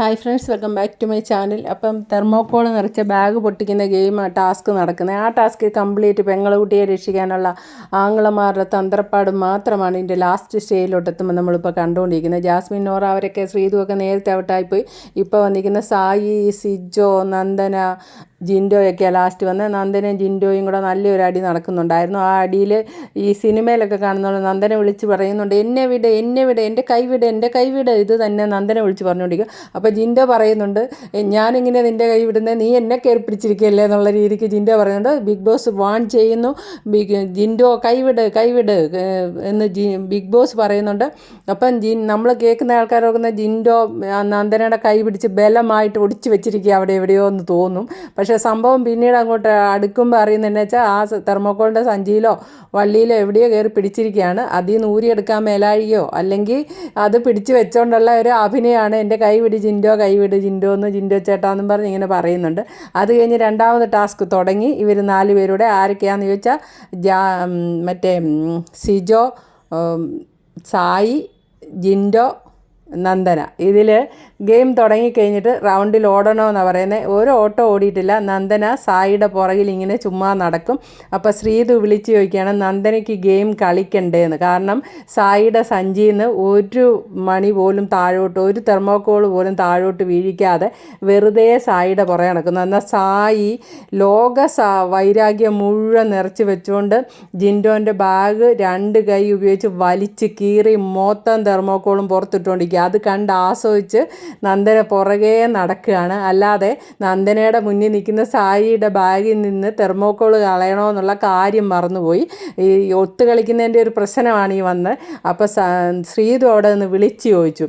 Hi friends welcome back to my channel അപ്പം thermocol നിറച്ച bag പൊട്ടിക്കുന്ന ഗെയിം ടാസ്ക് നടക്കുന്നത്. ആ ടാസ്ക് കംപ്ലീറ്റ് പെങ്ങളുകുട്ടിയെ രക്ഷിക്കാനുള്ള ആങ്ങളമാരുടെ തന്ത്രപ്പാട് മാത്രമാണ് ഇതിന്റെ ലാസ്റ്റ് സ്റ്റേജിലോട്ട് എത്തുമ്പോൾ നമ്മളിപ്പോൾ കണ്ടുകൊണ്ടിരിക്കുന്നത്. ജാസ്മിൻ നോറ അവരൊക്കെ ശ്രീതുവൊക്കെ നേരത്തെ ഔട്ടായിപ്പോയി ഇപ്പോൾ വന്നിരിക്കുന്ന സായി സിജോ നന്ദന ജിൻഡോയൊക്കെ ലാസ്റ്റ് വന്ന് നന്ദനയും ജിൻഡോയും കൂടെ നല്ലൊരു അടി നടക്കുന്നുണ്ടായിരുന്നു. ആ അടിയിൽ ഈ സിനിമയിലൊക്കെ കാണുന്ന നന്ദനെ വിളിച്ച് പറയുന്നുണ്ട് എന്നെ വിട് എന്നെ വിട് എന്റെ കൈ വിട് എന്റെ കൈ വിട്. ഇത് തന്നെ നന്ദനെ വിളിച്ച് പറഞ്ഞുകൊണ്ടിരിക്കും അപ്പോൾ ജിൻഡോ പറയുന്നുണ്ട് ഞാനിങ്ങനെ നിന്റെ കൈ വിടുന്നത് നീ എന്നെ കയറി പിടിച്ചിരിക്കുകയല്ലേ എന്നുള്ള രീതിക്ക് ജിൻഡോ പറയുന്നുണ്ട്. ബിഗ് ബോസ് വാൺ ചെയ്യുന്നു. ബിഗ് ജിൻഡോ കൈവിട് കൈവിട് എന്ന് ജി ബിഗ് ബോസ് പറയുന്നുണ്ട്. അപ്പം ജി നമ്മൾ കേൾക്കുന്ന ആൾക്കാരൊക്കെ ജിൻഡോ നന്ദനയുടെ കൈ പിടിച്ച് ബലമായിട്ട് ഒടിച്ച് വെച്ചിരിക്കുക അവിടെ എവിടെയോ എന്ന് തോന്നും. പക്ഷേ പക്ഷേ സംഭവം പിന്നീട് അങ്ങോട്ട് അടുക്കുമ്പോൾ അറിയുന്നതെന്ന് വെച്ചാൽ ആ തെർമോക്കോളിന്റെ സഞ്ചിയിലോ വള്ളിയിലോ എവിടെയോ കയറി പിടിച്ചിരിക്കുകയാണ് അതിൽ നിന്ന് ഊരിയെടുക്കാൻ മേലാഴിയോ അല്ലെങ്കിൽ അത് പിടിച്ച് വെച്ചുകൊണ്ടുള്ള ഒരു അഭിനയമാണ് എന്റെ കൈ വിട് ജിൻഡോ കൈ വിട് ജിൻഡോ എന്ന് ജിൻഡോ ചേട്ടാന്നും പറഞ്ഞ് ഇങ്ങനെ പറയുന്നുണ്ട്. അത് കഴിഞ്ഞ് രണ്ടാമത് ടാസ്ക് തുടങ്ങി. ഇവർ നാല് പേരുടെ ആരൊക്കെയാണെന്ന് ചോദിച്ചാൽ ജാ മറ്റേ സിജോ സായി ജിൻഡോ നന്ദന. ഇതിൽ ഗെയിം തുടങ്ങിക്കഴിഞ്ഞിട്ട് റൗണ്ടിൽ ഓടണമെന്നാണ് പറയുന്നത് ഒരു ഓട്ടോ ഓടിയിട്ടില്ല. നന്ദന സായിയുടെ പുറകിൽ ഇങ്ങനെ ചുമ്മാ നടക്കും. അപ്പോൾ ശ്രീതു വിളിച്ച് ചോദിക്കുകയാണ് നന്ദനയ്ക്ക് ഗെയിം കളിക്കണ്ടേന്ന്? കാരണം സായിയുടെ സഞ്ചിയിൽ നിന്ന് ഒരു മണി പോലും താഴോട്ട് ഒരു തെർമോക്കോൾ പോലും താഴോട്ട് വീഴിക്കാതെ വെറുതെ സായിയുടെ പുറകെ നടക്കുന്നു. എന്നാൽ സായി ലോക വൈരാഗ്യം മുഴുവൻ നിറച്ച് വെച്ചുകൊണ്ട് ജിൻഡോന്റെ ബാഗ് രണ്ട് കൈ ഉപയോഗിച്ച് വലിച്ച് കീറി മൊത്തം തെർമോക്കോളും പുറത്തിട്ടുകൊണ്ടിരിക്കുക അത് കണ്ട് ആസ്വദിച്ച് നന്ദന പുറകെ നടക്കുകയാണ്. അല്ലാതെ നന്ദനയുടെ മുന്നിൽ നിൽക്കുന്ന സായിയുടെ ബാഗിൽ നിന്ന് തെർമോക്കോൾ കളയണമെന്നുള്ള കാര്യം മറന്നുപോയി. ഈ ഒത്തു കളിക്കുന്നതിന്റെ ഒരു പ്രശ്നമാണ് ഈ വന്ന്. അപ്പോൾ ശ്രീതു അവിടെ നിന്ന് വിളിച്ച് ചോദിച്ചു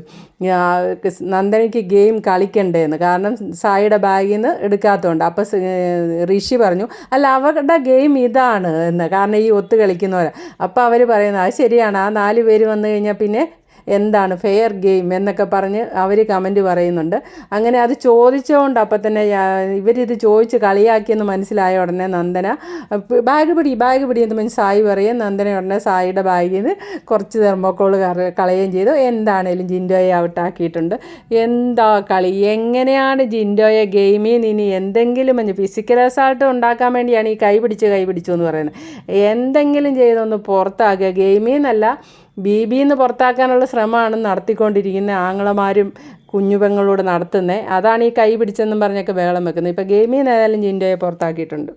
നന്ദനയ്ക്ക് ഗെയിം കളിക്കണ്ടേന്ന്. കാരണം സായിയുടെ ബാഗിൽ നിന്ന് എടുക്കാത്തതുകൊണ്ട്. അപ്പോൾ ഋഷി പറഞ്ഞു അല്ല അവരുടെ ഗെയിം ഇതാണ് എന്ന്. കാരണം ഈ ഒത്തു കളിക്കുന്നവരാണ് അപ്പോൾ അവർ പറയുന്നത് അത് ശരിയാണ്. ആ നാല് പേര് വന്നു കഴിഞ്ഞാൽ പിന്നെ എന്താണ് ഫെയർ ഗെയിം എന്നൊക്കെ പറഞ്ഞ് അവർ കമന്റ് പറയുന്നുണ്ട്. അങ്ങനെ അത് ചോദിച്ചുകൊണ്ട് അപ്പം തന്നെ ഇവരിത് ചോദിച്ച് കളിയാക്കിയെന്ന് മനസ്സിലായ ഉടനെ നന്ദന ബാഗ് പിടി ബാഗ് പിടി എന്ന് മനസ്സിൽ സായി പറയും. നന്ദന ഉടനെ സായിയുടെ ബാഗിൽ നിന്ന് കുറച്ച് തെർമോക്കോൾ കളയുകയും ചെയ്തു. എന്താണേലും ജിൻഡോയെ ഔട്ടാക്കിയിട്ടുണ്ട് എന്താ കളി? എങ്ങനെയാണ് ജിൻഡോയെ ഗെയിമിൽ നിന്ന് ഇനി എന്തെങ്കിലും ഫിസിക്കൽ റിസൾട്ട് ഉണ്ടാക്കാൻ വേണ്ടിയാണ് ഈ കൈ പിടിച്ച് കൈ പിടിച്ചു എന്ന് പറയുന്നത്. എന്തെങ്കിലും ചെയ്തൊന്ന് പുറത്താക്കുക. ഗെയിമിൽ നിന്നല്ല ബി ബിന്ന് പുറത്താക്കാനുള്ള ശ്രമമാണ് നടത്തിക്കൊണ്ടിരിക്കുന്ന ആങ്ങളമാരും കുഞ്ഞുപെങ്ങളോട് നടത്തുന്നത് അതാണ് ഈ കൈ പിടിച്ചെന്നും പറഞ്ഞൊക്കെ ബഹളം വെക്കുന്നത്. ഇപ്പോൾ ഗെയിമിൽ നിന്ന് ഏതായാലും ജിൻഡോയെ പുറത്താക്കിയിട്ടുണ്ട്.